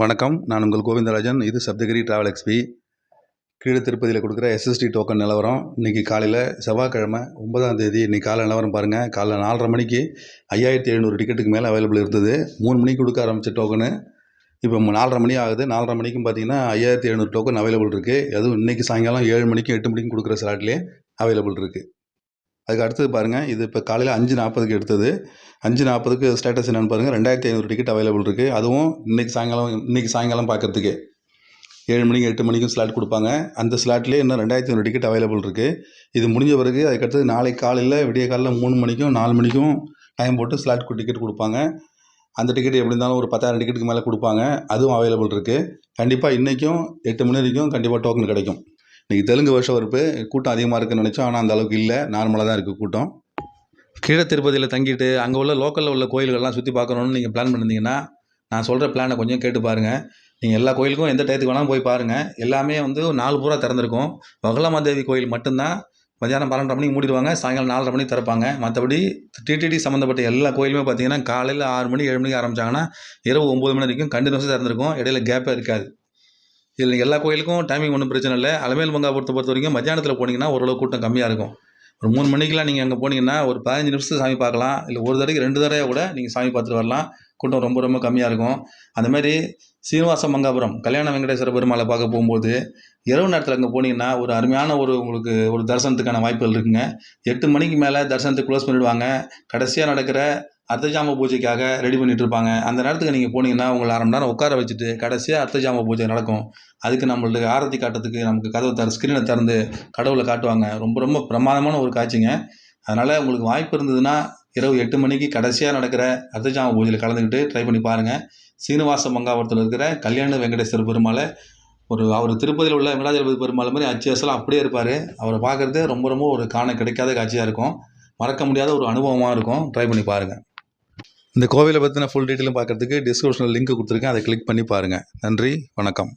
வணக்கம். நான் உங்கள் கோவிந்தராஜன். இது சப்தகிரி ட்ராவல் எக்ஸ்பி கீழே திருப்பதியில் கொடுக்குற எஸ்எஸ்டி டோக்கன் நிலவரம். இன்றைக்கி காலையில் செவ்வாய்க்கிழமை ஒன்பதாம் தேதி இன்றைக்கி காலை நிலவரம் பாருங்கள் காலைல நாலரை மணிக்கு ஐயாயிரத்தி எழுநூறு டிக்கெட்டுக்கு மேலே அவைலபிள் இருந்தது. மூணு மணிக்கு கொடுக்க ஆரம்பித்த டோக்கனு இப்போ நாலரை மணி ஆகுது. நாலரை மணிக்கும் பார்த்தீங்கன்னா ஐயாயிரத்தி எழுநூறு டோக்கன் அவைலபிள் இருக்குது அதுவும் இன்றைக்கி சாயங்காலம் ஏழு மணிக்கு எட்டு மணிக்கும் கொடுக்குற ஸ்லாட்லேயே அவைலபிள் இருக்குது அதுக்கு அடுத்தது பாருங்கள் இது இப்போ காலையில் அஞ்சு நாற்பதுக்கு எடுத்தது. அஞ்சு நாற்பதுக்கு ஸ்டேட்டஸ் என்னென்னு பாருங்கள் ரெண்டாயிரத்தி ஐநூறு டிக்கெட் அவைலபிள் இருக்குது அதுவும் இன்றைக்கி சாயங்காலம் இன்றைக்கி சாயங்காலம் பார்க்குறதுக்கு ஏழு மணிக்கு எட்டு மணிக்கும் ஸ்லாட் கொடுப்பாங்க. அந்த ஸ்லாட்லேயே இன்னும் ரெண்டாயிரத்தி ஐநூறு டிக்கெட் அவைலபிள் இருக்குது இது முடிஞ்ச பிறகு அதுக்கடுத்தது நாளைக்கு காலையில் விடிய காலையில் மூணு மணிக்கும் நாலு மணிக்கும் டைம் போட்டு ஸ்லாட் டிக்கெட் கொடுப்பாங்க. அந்த டிக்கெட் எப்படி இருந்தாலும் ஒரு பத்தாயிரம் டிக்கெட்டுக்கு மேலே கொடுப்பாங்க. அதுவும் அவைலபிள் இருக்குது கண்டிப்பாக இன்றைக்கும் எட்டு மணி வரைக்கும் கண்டிப்பாக டோக்கன் கிடைக்கும். இன்றைக்கி தெலுங்கு வருஷம் வரப்பு கூட்டம் அதிகமாக இருக்குன்னு நினச்சோம். ஆனால் அந்த அளவுக்கு இல்லை. நார்மலாக தான் இருக்குது கூட்டம். கீழே திருப்பதியில் தங்கிட்டு அங்கே உள்ள லோக்கலில் உள்ள கோயில்கள்லாம் சுற்றி பார்க்கணுன்னு நீங்கள் பிளான் பண்ணியிருந்தீங்கன்னா நான் சொல்கிற பிளானை கொஞ்சம் கேட்டு பாருங்கள் நீங்கள் எல்லா கோயிலுக்கும் எந்த டயத்துக்கு வேணாலும் போய் பாருங்கள் எல்லாமே வந்து நாலு பூரா திறந்திருக்கும். வகலாமாதேவி கோயில் மட்டும்தான். மத்தியானம் பன்னெண்டரை மணிக்கு மூடிடுவாங்க. சாயங்காலம் நாலரை மணிக்கு திறப்பாங்க. மற்றபடி டிடிடி சம்மந்தப்பட்ட எல்லா கோயிலுமே பார்த்தீங்கன்னா காலையில் ஆறு மணி ஏழு மணிக்கு ஆரம்பிச்சாங்கன்னா இரவு ஒம்பது மணி வரைக்கும் கண்டினியூஸாக திறந்திருக்கும். இடையில கேப்பே இருக்காது. இதில் எல்லா கோயிலுக்கும் டைமிங் ஒன்றும் பிரச்சனை இல்லை. அலமேல் மங்காபுரத்தை பொறுத்த வரைக்கும் மத்தியானத்தில் போனீங்கன்னா ஓரளவு கூட்டம் கம்மியாக இருக்கும். ஒரு மூணு மணிக்கெலாம் நீங்கள் அங்கே போனீங்கன்னா ஒரு பதினஞ்சு நிமிஷத்துக்கு சாமி பார்க்கலாம். இல்லை ஒரு தடவைக்கு ரெண்டு தடவை கூட நீங்கள் சாமி பார்த்துட்டு வரலாம். கூட்டம் ரொம்ப ரொம்ப கம்மியாக இருக்கும். அந்தமாரி சீனிவாச மங்காபுரம் கல்யாண வெங்கடேஸ்வர பெருமாளை பார்க்க போகும்போது இரவு நேரத்தில் அங்கே போனீங்கன்னா ஒரு அருமையான ஒரு உங்களுக்கு ஒரு தரிசனத்துக்கான வாய்ப்புகள் இருக்குங்க. எட்டு மணிக்கு மேலே தரிசனத்தை க்ளோஸ் பண்ணிவிடுவாங்க கடைசியாக நடக்கிற அர்த்தஜாம பூஜைக்காக ரெடி பண்ணிட்டு இருப்பாங்க அந்த நேரத்துக்கு நீங்கள் போனீங்கன்னா உங்களை அரை மணி நேரம் உட்கார வச்சுட்டு கடைசியாக அர்த்தஜாம பூஜை நடக்கும். அதுக்கு நம்மளுக்கு ஆரத்தி காட்டுறதுக்கு நமக்கு கதவை தர ஸ்க்ரீனை திறந்து கடவுளை காட்டுவாங்க. ரொம்ப ரொம்ப பிரமாதமான ஒரு காட்சிங்க. அதனால் உங்களுக்கு வாய்ப்பு இருந்ததுன்னா இரவு எட்டு மணிக்கு கடைசியாக நடக்கிற அர்த்தஜாம பூஜையில் கலந்துக்கிட்டு ட்ரை பண்ணி பாருங்கள் சீனிவாச மங்காபுரத்தில் இருக்கிற கல்யாண வெங்கடேஸ்வர பெருமாளை ஒரு அவர் திருப்பதியில் உள்ள வெங்கடாஜலபதி பெருமாள் மாதிரி அச்சு அசலாம் அப்படியே இருப்பார். அவரை பார்க்குறது ரொம்ப ரொம்ப ஒரு காண கிடைக்காத காட்சியாக இருக்கும். மறக்க முடியாத ஒரு அனுபவமாக இருக்கும். ட்ரை பண்ணி பாருங்கள் இந்த கோவிலை பற்றின ஃபுல் டீட்டெயிலும் பார்க்குறதுக்கு டிஸ்கிரிப்ஷனில் லிங்க் கொடுத்துருக்கேன். அதை கிளிக் பண்ணி பாருங்கள் நன்றி வணக்கம்.